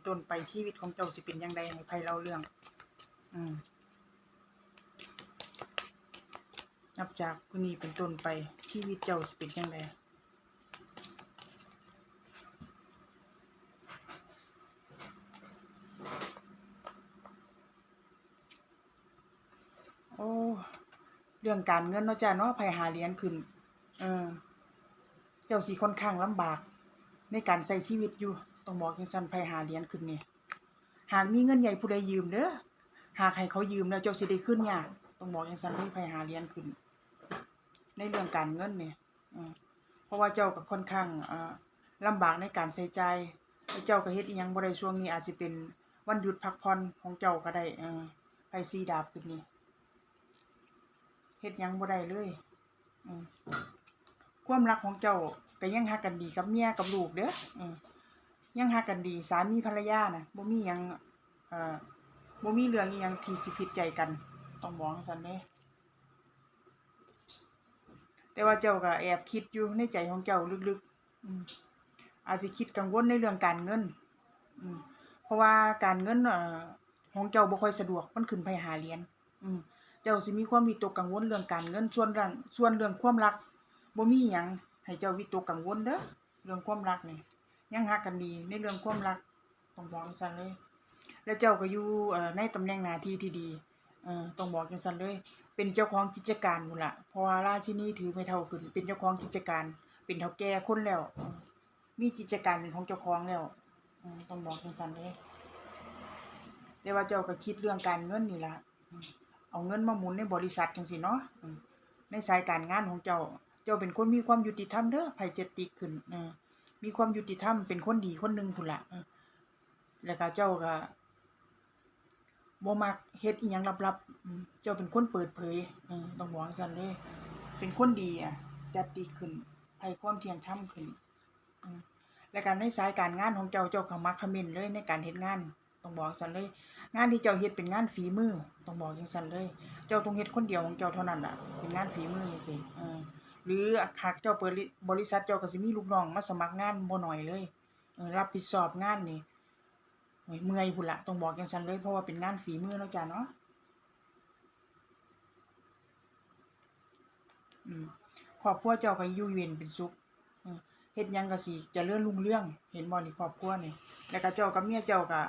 นต้นไปชีวิตของเจ้าสิเป็นยังไงให้ไผเล่าเรื่อง อืมนับจากมื้อนี้เป็นต้นไปชีวิตเจ้าสิเป็นยังไงโอ้ เรื่องการเงินเนาะจ้ะเนาะไผหาเหรียญขึ้น เออ เจ้าสิค่อนข้างลำบาก ในการใช้ชีวิตอยู่ต้องบอกจังซั่นไผหาเหรียญขึ้นนี่หากมีเงินใหญ่ผู้ใดยืมเด้อหากให้เขายืมแล้วเจ้าสิได้คืนยากต้องบอกจังซั่นเลยไผหาเหรียญขึ้น ในเรื่องการเงินนี่อือเพราะว่าเจ้าก็ค่อนข้างอ่าลำบากในการใช้จ่ายแล้วเจ้าก็เฮ็ดอิหยังบ่ได้ช่วงนี้อาจสิเป็นวันหยุดพักผ่อนของเจ้าก็ได้เออไผสีดาบขึ้นนี่เฮ็ดหยังบ่ได้เลยอืม ความรักของเจ้าก็ยังฮักกันดีกับเมียกับลูกเด้ออือยังฮักกันดี สามีภรรยาน่ะบ่มีหยังเอ่อบ่มีเรื่องอิหยังที่สิผิดใจกัน ต้องบอกจังซั่นเด้แต่ว่าเจ้าก็แอบคิดอยู่ในใจของเจ้าลึกๆอืมอาจสิคิดกังวลในเรื่องการเงิน อืมเพราะว่าการเงินเอ่อของเจ้าบ่ค่อยสะดวกมันขึ้นไปหาเหรียญอืมเจ้าสิมีความวิตกกังวลเรื่องการเงินส่วนเรื่องส่วนเรื่องความรัก บ่มีหยังให้เจ้าวิตกกังวลเด้อเรื่องความรักนี่ยังรักกันดีในเรื่องความรักต้องบอกจังซั่นเลย แล้วเจ้าก็อยู่ในตำแหน่งหน้าที่ที่ดีเออต้องบอกจังซั่นเลย เป็นเจ้าของกิจการพุ่นล่ะเพราะว่าราชินีถือไม้เท่าขึ้น เป็นเจ้าของกิจการ เป็นเฒ่าแก่คนแล้ว มีกิจการเป็นของเจ้าของแล้วอต้องบอกจังซั่นเด้แต่ว่าเจ้าก็คิดเรื่องการเงินนี่ล่ะเอาเงินมาหมุนในบริษัทจังซี่เนาะในสายการงานของเจ้า จ้าเป็นคนมีความยุติธรรมเด้อไผจะติขึ้นมีความยุติธรรมเป็นคนดีคนหนึ่งพุ่นละแล้วก็เจ้าก็บ่มักเฮ็ดอิหยังลับๆ เจ้าเป็นคนเปิดเผยอต้องบอกจังซั่นเลย เป็นคนดีอะจัดติขึ้นให้ความเที่ยงธรรมขึ้นและการในสายการงานของเจ้าเจ้าก็มักขม้นเลยในการเฮ็ดงานต้องบอกจันเลย งานที่เจ้าเฮ็ดเป็นงานฝีมือต้องบอกจังซั่นเลย เจ้าต้องเฮ็ดคนเดียวของเจ้าเท่านั้นล่ะ เป็นงานฝีมือจังซี่เออ หรือหากเจ้าเปิดริบริษัทเจ้าก็สิมีลูกน้องมาสมัครงานบ่น้อยเลยเรับผิดชอบงานนี่เมื่อยพุ่นละต้องบอกจังซั่นเลยเพราะว่าเป็นงานฝีมือเนาะจ้ะเนาะครอบครัวเจ้าก็อยู่เย็นเป็นสุขเฮ็ดยังก็สิเจริญรุ่งเรื่อง เห็นบ่นี่ครอบครัวนี่แล้วก็เจ้ากับเมียเจ้าก็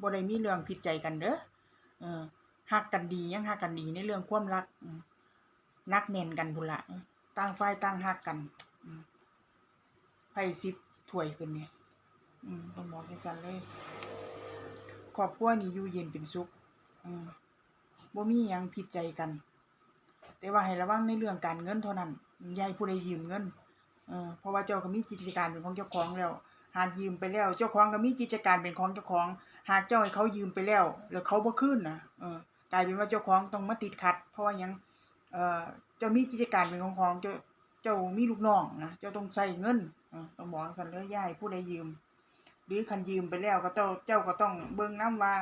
บ่ได้มีเรื่องผิดใจกันเด้อเออฮักกันดียังฮักกันดีในเรื่องความรักนักแน่นกันพุ่นละ ต่างฝ่ายต่างฮักกันอืมไผสิบถ้วยขึ้นเนี่อืมต้องบอกจังซั่นเลยครอบครัวนี่อยู่เย็นเป็นสุขอืมบ่มีหยังผิดใจกัน แต่ว่าให้ระวังในเรื่องการเงินเท่านั้นยาให้ผู้ใดยืมเงินเออเพราะว่าเจ้าก็มีกิจการเป็นของเจ้าของแล้ว หากยืมไปแล้ว เจ้าของก็มีกิจการเป็นของเจ้าของ หากเจ้าให้เขายืมไปแล้ว แล้วเขาบ่คืนนะเออกลายเป็นว่าเจ้าของต้องมาติดขัด เพราะว่ายัง เอ่อเจ้ามีกิจการเป็นของของเจ้าเจ้ามีลูกน้องนะเจ้าต้องใช้เงินต้องบอกจันเลยย่าให้ผู้ใดยืม หรือคันยืมไปแล้วก็เจ้าเจ้าก็ต้องเบิ่งน้ำว่า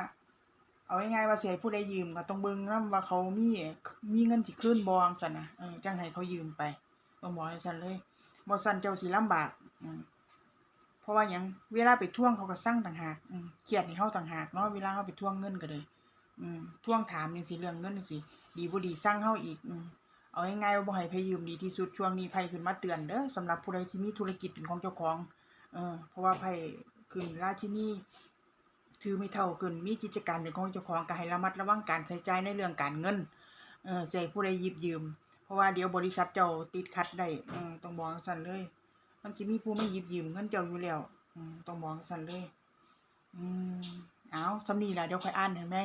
เอาง่ายๆว่าเสิให้ผู้ใดยืมก็ต้องเบิ่งน้ำว่าเขามีมีเงินสิคืนบ่จั่งซั้นนะเจังให้เขายืมไปต้องบอกจันเลยบ่ซั้นเจ้าสิลำบากเพราะว่าหยังเวลาไปทวงเขาก็สั่งต่างหากเครียดให้เฮาต่างหากเนาะเวลาเฮาไปทวงเงินก็เลย อืมทวงถามจังซี่เรื่องเงินจังซี่ดีบ่ดีสั่งเฮาอีกอืมเอาง่ายๆว่าบ่ให้ไผยืมดีที่สุดช่วงนี้ไผขึ้นมาเตือนเด้อสำหรับผู้ใดที่มีธุรกิจเป็นของเจ้าของ เออเพราะว่าไผขึ้นราชินีถือไม่เท่าขึ้นมีกิจการเป็นของเจ้าของก็ให้ระมัดระวังการใช้จ่ายในเรื่องการเงิน เออให้ผู้ใดหยิบยืม เพราะว่าเดี๋ยวบริษัทเจ้าติดขัดได้เออต้องบอกจั่งซั้นเลย มันสิมีผู้ไมาหยิบยืมเงินเจ้าอยู่แล้วอืมต้องบอกจั่งซั้นเลย อืมเอาสำนีล่ะเดี๋ยวค่อยอ่านให้แม่